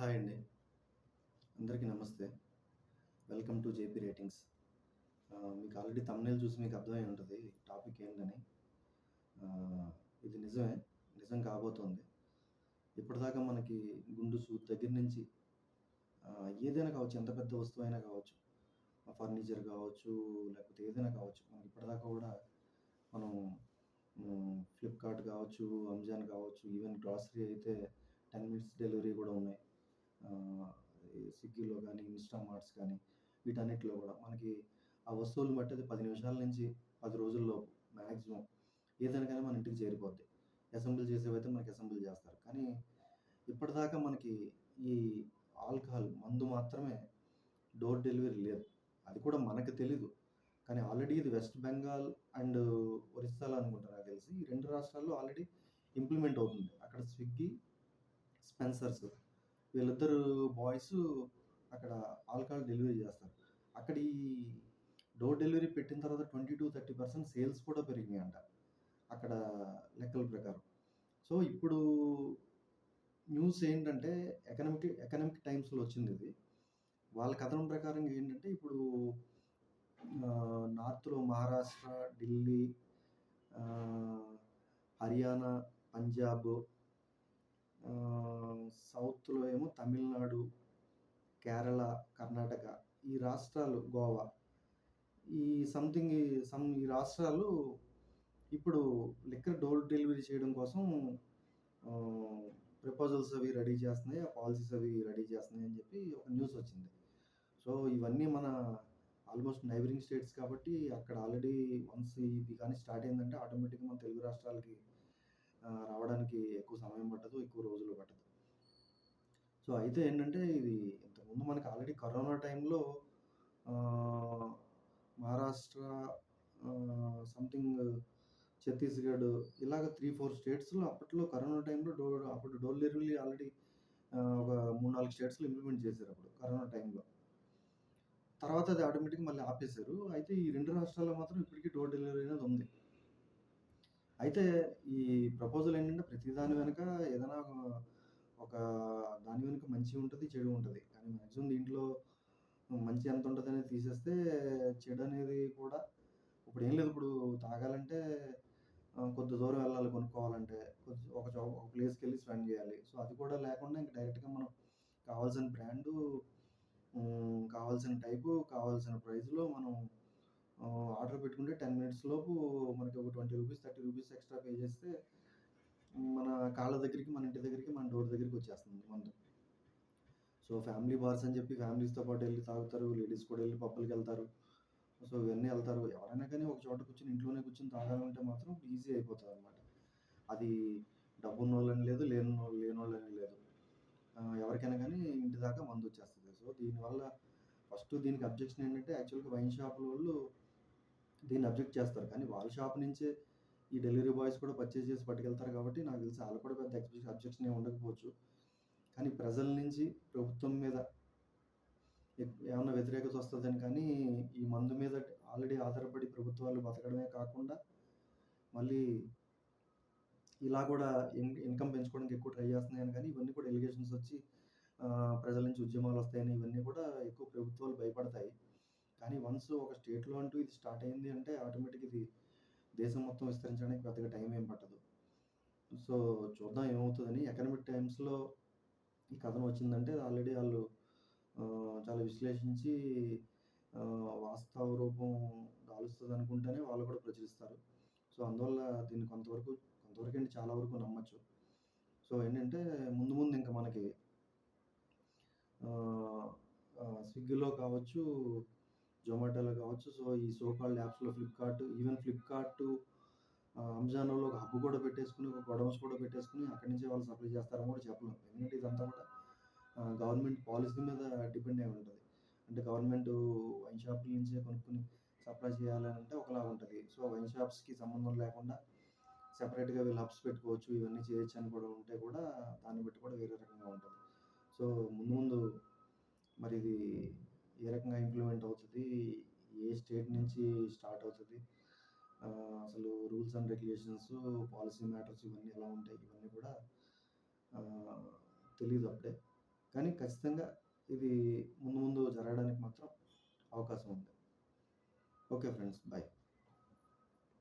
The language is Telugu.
హాయ్ అండి. అందరికీ నమస్తే. Welcome to JP ratings. మీకు ఆల్రెడీ తమ్నేల్ చూసి మీకు అర్థమై ఉంటుంది టాపిక్ ఏంటని ఇది నిజమే నిజం కాబోతోంది. ఇప్పటిదాకా మనకి గుండు సూద్ దగ్గర నుంచి ఏదైనా కావచ్చు ఎంత పెద్ద వస్తువు అయినా కావచ్చు ఫర్నిచర్ కావచ్చు లేకపోతే ఏదైనా కావచ్చు మనకి ఇప్పటిదాకా కూడా మనం ఫ్లిప్కార్ట్ కావచ్చు అమెజాన్ కావచ్చు ఈవెన్ గ్రాసరీ అయితే టెన్ మినిట్స్ డెలివరీ కూడా ఉన్నాయి. స్విగ్గీలో కానీ ఇన్స్టామార్ట్స్ కానీ వీటన్నిటిలో కూడా మనకి ఆ వస్తువులను బట్టి అది పది నిమిషాల నుంచి పది రోజుల్లో మ్యాక్సిమం ఏదైనా కానీ మన ఇంటికి చేరిపోద్ది. అసెంబ్లీ చేసేవైతే మనకి అసెంబ్లీ చేస్తారు. కానీ ఇప్పటిదాకా మనకి ఈ ఆల్కహాల్ మందు మాత్రమే డోర్ డెలివరీ లేదు. అది కూడా మనకు తెలీదు. కానీ ఆల్రెడీ ఇది వెస్ట్ బెంగాల్ అండ్ ఒరిస్సాలో అనుకుంటా నాకు తెలిసి ఈ రెండు రాష్ట్రాల్లో ఆల్రెడీ ఇంప్లిమెంట్ అవుతుంది. అక్కడ స్విగ్గీ స్పెన్సర్స్ వీళ్ళిద్దరు బాయ్స్ అక్కడ ఆల్కహాల్ డెలివరీ చేస్తారు. అక్కడ ఈ డోర్ డెలివరీ పెట్టిన తర్వాత twenty to thirty percent sales కూడా పెరిగినాయి అంట అక్కడ లెక్కల ప్రకారం. సో ఇప్పుడు న్యూస్ ఏంటంటే ఎకనామిక్ ఎకనామిక్ టైమ్స్లో వచ్చింది ఇది. వాళ్ళ కథనం ప్రకారం ఏంటంటే ఇప్పుడు నార్త్లో మహారాష్ట్ర ఢిల్లీ హర్యానా పంజాబ్ సౌత్లో ఏమో తమిళనాడు కేరళ కర్ణాటక ఈ రాష్ట్రాలు గోవా. ఈ సంథింగ్ సమ్ ఈ రాష్ట్రాలు ఇప్పుడు లిక్కర్ డోర్ డెలివరీ చేయడం కోసం ప్రపోజల్స్ అవి రెడీ చేస్తున్నాయి ఆ పాలసీస్ అవి రెడీ చేస్తున్నాయి అని చెప్పి ఒక న్యూస్ వచ్చింది. సో ఇవన్నీ మన ఆల్మోస్ట్ నైబరింగ్ స్టేట్స్ కాబట్టి అక్కడ ఆల్రెడీ వన్స్ ఇది కానీ స్టార్ట్ అయిందంటే ఆటోమేటిక్గా మన తెలుగు రాష్ట్రాలకి రావడానికి ఎక్కువ సమయం పట్టదు ఎక్కువ రోజులు పట్టదు. సో అయితే ఏంటంటే ఇది ఇంతకుముందు మనకి ఆల్రెడీ కరోనా టైంలో మహారాష్ట్ర సంథింగ్ ఛత్తీస్గఢ్ ఇలాగ త్రీ ఫోర్ స్టేట్స్లో అప్పట్లో కరోనా టైంలో డోర్ అప్పుడు డోర్ డెలివరీ ఆల్రెడీ ఒక మూడు నాలుగు స్టేట్స్లో ఇంప్లిమెంట్ చేశారు అప్పుడు కరోనా టైంలో. తర్వాత అది ఆటోమేటిక్ మళ్ళీ ఆపేశారు. అయితే ఈ రెండు రాష్ట్రాల్లో మాత్రం ఇప్పటికీ డోర్ డెలివరీ అనేది ఉంది. అయితే ఈ ప్రపోజల్ ఏంటంటే ప్రతి దాని వెనుక ఏదైనా ఒక- దాని వెనుక మంచి ఉంటుంది చెడు ఉంటుంది. కానీ మ్యాక్సిమం దీంట్లో మంచి ఎంత ఉంటుంది అనేది తీసేస్తే చెడు అనేది కూడా ఇప్పుడు ఏం లేదు. ఇప్పుడు తాగాలంటే కొద్ది దూరం వెళ్ళాలి కొనుక్కోవాలంటే. కొద్ది ఒక చో ఒక ప్లేస్కి వెళ్ళి స్పెండ్ చేయాలి. సో అది కూడా లేకుండా ఇంకా డైరెక్ట్గా మనం కావాల్సిన బ్రాండు కావాల్సిన టైపు కావాల్సిన ప్రైస్లో మనం ఆర్డర్ పెట్టుకుంటే టెన్ మినిట్స్ లోపు twenty rupees thirty rupees extra pay చేస్తే మన కాళ్ళ దగ్గరికి మన ఇంటి దగ్గరికి మన డోర్ దగ్గరికి వచ్చేస్తుంది మన సో ఫ్యామిలీ బార్స్ అని చెప్పి ఫ్యామిలీస్తో పాటు వెళ్ళి తాగుతారు లేడీస్ కూడా వెళ్ళి పప్పులకి వెళ్తారు. సో ఇవన్నీ వెళ్తారు. ఎవరైనా కానీ ఒక చోట కూర్చొని ఇంట్లోనే కూర్చొని తాగాలంటే మాత్రం ఈజీ అయిపోతుంది అనమాట అది డబ్బు ఉన్నోళ్ళని లేదు లేని లేనోళ్ళని లేదు. ఎవరికైనా కానీ ఇంటి దాకా మందు వచ్చేస్తుంది. సో దీనివల్ల ఫస్ట్ దీనికి అబ్జెక్షన్ ఏంటంటే యాక్చువల్గా వైన్ షాపుల వాళ్ళు దీన్ని అబ్జెక్ట్ చేస్తారు. కానీ వాళ్ళ షాప్ నుంచే ఈ డెలివరీ బాయ్స్ కూడా పర్చేస్ చేసి పట్టుకెళ్తారు కాబట్టి నాకు తెలిసి వాళ్ళు కూడా పెద్ద అబ్జెక్షన్ ఏమి ఉండకపోవచ్చు. కానీ ప్రజల నుంచి ప్రభుత్వం మీద ఏమన్నా వ్యతిరేకత వస్తుందని కానీ ఈ మందు మీద ఆల్రెడీ ఆధారపడి ప్రభుత్వాలు బతకడమే కాకుండా మళ్ళీ ఇలా కూడా ఇన్ ఇన్కమ్ పెంచుకోవడానికి ఎక్కువ ట్రై చేస్తున్నాయని కానీ ఇవన్నీ కూడా ఎలిగేషన్స్ వచ్చి ప్రజల నుంచి ఉద్యమాలు వస్తాయని ఇవన్నీ కూడా ఎక్కువ ప్రభుత్వాలు భయపడతాయి. కానీ వన్స్ ఒక స్టేట్లో అంటూ ఇది స్టార్ట్ అయింది అంటే ఆటోమేటిక్ ఇది దేశం మొత్తం విస్తరించడానికి పెద్దగా టైం ఏం పట్టదు. సో చూద్దాం ఏమవుతుందని ఎకనామిక్ టైమ్స్లో ఈ కథనం వచ్చిందంటే ఆల్రెడీ వాళ్ళు చాలా విశ్లేషించి వాస్తవ రూపం కాలుస్తుంది అనుకుంటేనే వాళ్ళు కూడా ప్రచురిస్తారు. సో అందువల్ల దీన్ని కొంతవరకు కొంతవరకు ఏంటి చాలా వరకు నమ్మచ్చు. సో ఏంటంటే ముందు ముందు ఇంకా మనకి స్విగ్గీలో కావచ్చు జొమాటోలో కావచ్చు. సో ఈ సోకాల్ యాప్స్లో ఫ్లిప్కార్ట్ ఈవెన్ ఫ్లిప్కార్ట్ అమెజాన్లో ఒక హబ్ కూడా పెట్టేసుకుని ఒక గొడవన్స్ కూడా పెట్టేసుకుని అక్కడి నుంచి వాళ్ళు సప్లై చేస్తారని కూడా చెప్పలేం. ఎందుకంటే ఇదంతా కూడా గవర్నమెంట్ పాలసీ మీద డిపెండ్ అయి ఉంటుంది. అంటే గవర్నమెంట్ వైన్ షాపుల నుంచే కొనుక్కుని సప్లై చేయాలని అంటే ఒకలా ఉంటుంది. సో వైన్ షాప్స్కి సంబంధం లేకుండా సెపరేట్గా వీళ్ళు హబ్స్ పెట్టుకోవచ్చు ఇవన్నీ చేయొచ్చు అని కూడా ఉంటే కూడా దాన్ని బట్టి కూడా వేరే రకంగా ఉంటుంది. సో ముందు ముందు మరి ఇది ఏ రకంగా ఇంప్లిమెంట్ అవుతుంది ఏ స్టేట్ నుంచి స్టార్ట్ అవుతుంది అసలు rules and regulations policy matters ఇవన్నీ ఎలా ఉంటాయి ఇవన్నీ కూడా తెలియదు అప్పుడే కానీ ఖచ్చితంగా ఇది ముందు ముందు జరగడానికి మాత్రం అవకాశం ఉంది. Okay friends. బాయ్.